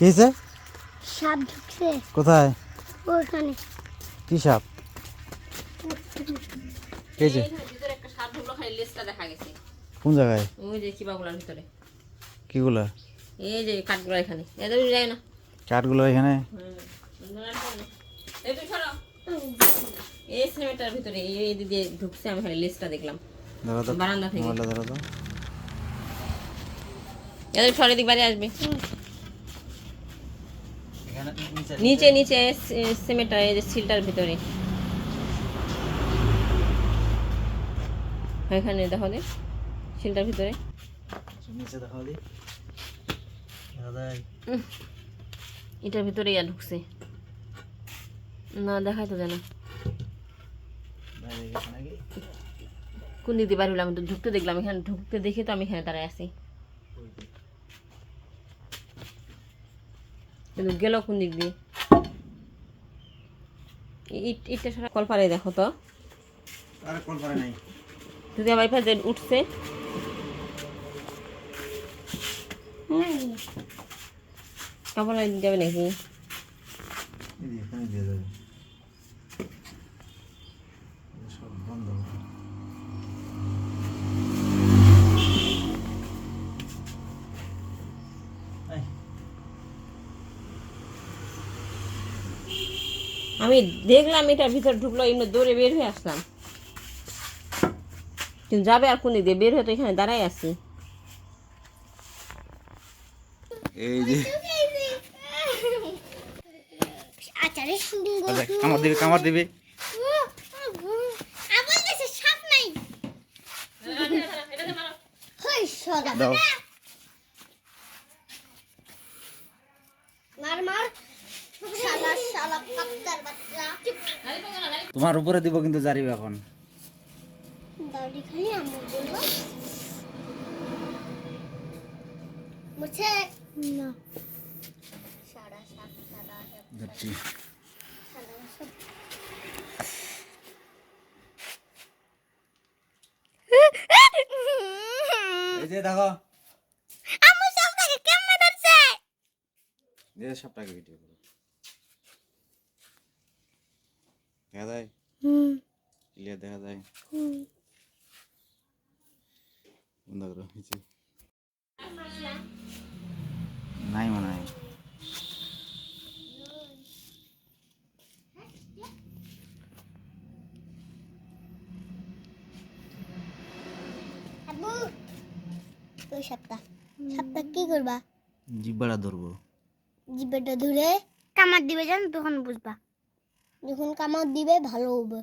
কি হয়েছে? সাপ ঢুকছে। কোথায়? ওখানে। কি সাপ? কে যে? ভিতরে কোন জায়গায়? ওই যে কিবাগুলার ভিতরে। কিগুলা? এই যে কাঠগুলো এখানে। এদের যায় না। কাঠগুলো এখানে? এই ভিতরে এই দিয়ে ঢুকছে আমি খালি লেজটা দেখলাম। তো। বারান্দা থেকে। তো। এদের সরে দিক বাড়ি আসবে। নিচে নিচে সিমেন্টটা এই যে সিলটার ভিতরে। এখানে দেখো দে সিলটার ভিতরে। নিচে দি। দেখা যায়। এটার ভিতরে ইয়া ঢুকছে। না দেখাই তো জানা কোন দিক দিয়ে বাড়ি হলো? আমি তো ঢুকতে দেখলাম। এখানে ঢুকতে দেখে তো আমি এখানে দাঁড়ায় আছি। কিন্তু গেল কোন দিক দিয়ে? ইট ইটটা সারা কলপারে দেখো তো। আরে কোন পারে নাই। যদি আমার যে উঠছে। কাপড় যাবে নাকি? এখানে দিয়ে যাবে সব বন্ধ। আমি দেখলাম এটার ভিতর ঢুকলো এমনি দৌড়ে বের হয়ে আসলাম। কিন্তু যাবে আর কোন দিক দিয়ে? বের হয়ে তো এখানে দাঁড়াই আছি। এই যে। আচারে আচ্ছা, কামড় দিবে কামড় দিবে। দাও। মার মার। শালা তোমার উপরে দিব কিন্তু জারিবে এখন। না। সারা সাপ সারা সাপ ধরছি সারা সাপ এই যে দেখো আমু সবটাকে কেমনে ধরছে এই যে সবটাকে ভিডিও করো দেখা যায় হুম। ক্লিয়ার দেখা যায় হুম। বন্ধ করো নিচে। নাই মনে হয়। আবু ওই সাপটা। সাপটা কি করবা? জিব্বাটা ধরবো। জিবেটা ধরে কামার দিবে জানো তখন বুঝবা। যখন কামড় দিবে ভালো হবে।